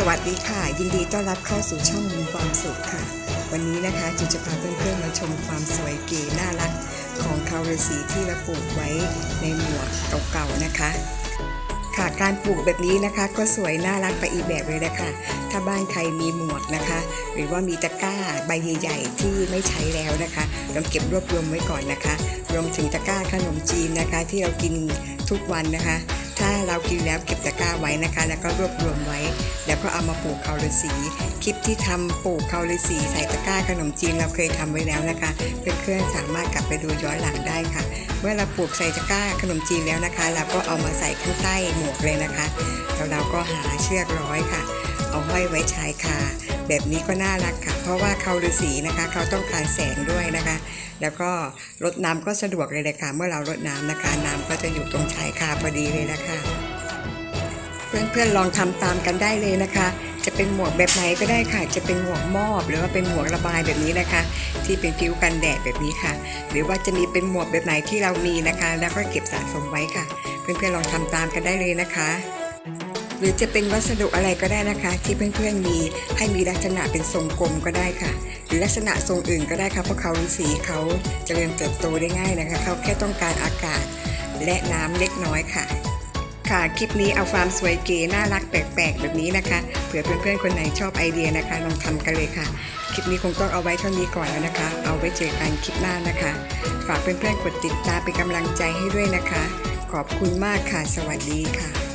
สวัสดีค่ะ ยินดีต้อนรับเข้าสู่ช่องมีความสุขค่ะ วันนี้นะคะจุจะพาเพื่อนๆมาชมความสวยเก๋น่ารัก ของคาวฤาษีที่เราปลูกไว้ในหมวกเก่าๆนะคะ ค่ะการปลูกแบบนี้นะคะ ก็สวยน่ารักไปอีกแบบเลยนะคะถ้าบ้านใครมีหมวกนะคะ หรือว่ามีตะกร้าใบใหญ่ๆที่ไม่ใช้แล้วนะคะเราเก็บรวบรวมไว้ก่อนนะคะ รวมถึงตะกร้าขนมจีนนะคะ ที่เรากินทุกวันนะคะ ถ้าเรากินแล้วเก็บตะกร้าไว้นะคะ แล้วก็รวบรวมไว้ แล้วก็เอามาปลูกคาฤาษีคลิปที่ทำปลูกคาฤาษีใส่ตะกร้าขนมจีนเราเคยทำไว้แล้วนะคะเพื่อนๆสามารถกลับไปดูย้อนหลังได้ค่ะ เมื่อเราปลูกใส่ตะกร้าขนมจีนแล้วนะคะ เราก็เอามาใส่ข้างใต้หมวกเลยนะคะ แล้วเราก็หาเชือกร้อยค่ะ เอาห้อยไว้ชายคา แบบนี้ก็น่ารักค่ะ เพราะว่าเขาฤาษีนะคะ เขาต้องการแสงด้วยนะคะ แล้วก็รดน้ำก็สะดวกเลยเลยค่ะเมื่อเรารดน้ำนะคะ น้ำก็จะอยู่ตรงชายคาพอดีเลยนะคะเพื่อนๆลองทำตามกันได้เลยนะคะ จะเป็นหมวกแบบไหนก็ได้ค่ะ จะเป็นหมวกมอบหรือว่าเป็นหมวกระบายแบบนี้นะคะ ที่เป็นผิวกันแดดแบบนี้ค่ะ หรือว่าจะมีเป็นหมวกแบบไหนที่เรามีนะคะ แล้วก็เก็บสะสมไว้ค่ะ เพื่อนๆลองทำตามกันได้เลยนะคะ หรือจะเป็นวัสดุอะไรก็ได้นะคะ ที่เพื่อนๆมีให้มีลักษณะเป็นทรงกลมก็ได้ค่ะ หรือลักษณะทรงอื่นก็ได้ค่ะเพราะเขาฤาษีเขาเจริญเติบโตได้ง่ายนะคะ เขาแค่ต้องการอากาศและน้ำเล็กน้อยค่ะ ค่ะคลิปนี้เอาความสวยเก๋น่ารักแปลกๆ แบบนี้นะคะเผื่อเพื่อนๆคนไหนชอบไอเดียนะคะลองทำกันเลยค่ะคลิปนี้คงต้องเอาไว้เท่านี้ก่อนแล้วนะคะ เอาไว้เจอกันคลิปหน้านะคะ ฝากเพื่อนๆกดติดตามเป็นกำลังใจให้ด้วยนะคะ ขอบคุณมากค่ะ สวัสดีค่ะ